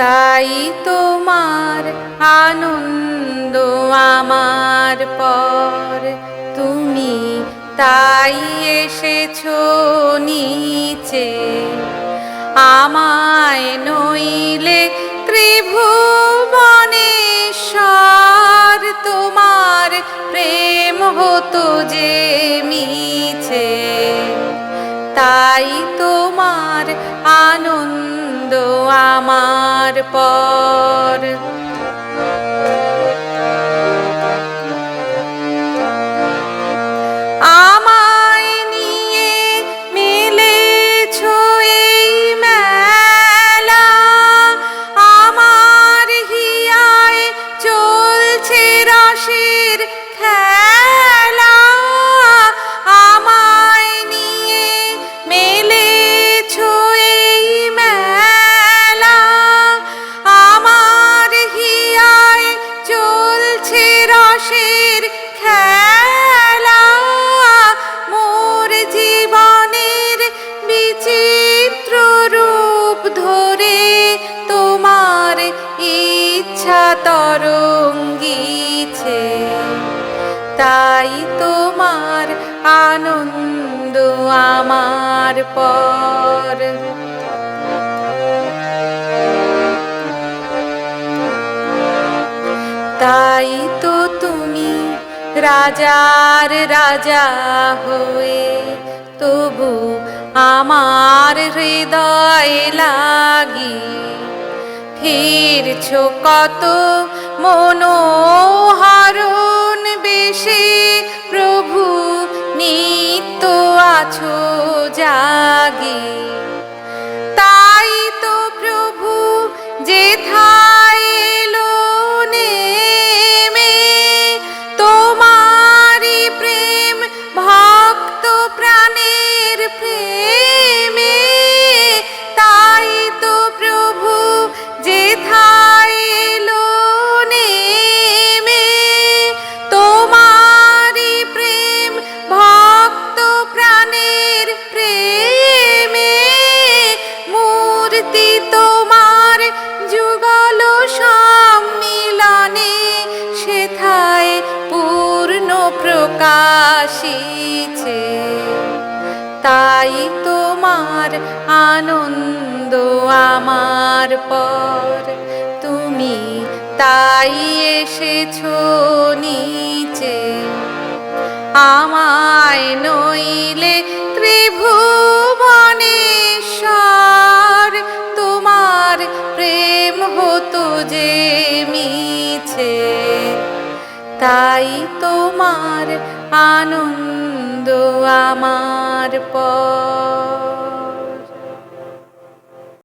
তাই তোমার আনন্দ আমার পর। তুমি তাই এসেছ নিচে, আমায় নইলে ত্রিভুবনেশ্বর। তোমার প্রেম হতো যে মিছে, তাই তোমার আনন্দ আমার পর ধরে তোমার ইচ্ছা তরঙ্গিছে, তাই তোমার আনন্দ আমার পর। তাই তো তুমি রাজার রাজা হয়ে তবু আমার হৃদয় লাগি। ফিরছ কত মনোহরণ বেশে প্রভু নিত্য আছো জাগি। যুগল সম্মিলনে সেথায় পূর্ণ প্রকাশিছে। তাই তোমার আনন্দ আমার পর। তুমি তাই এসেছ নিচে। আমায় নইলে ত্রিভুবনেশ্বর তাই তোমার আনন্দ আমার পর।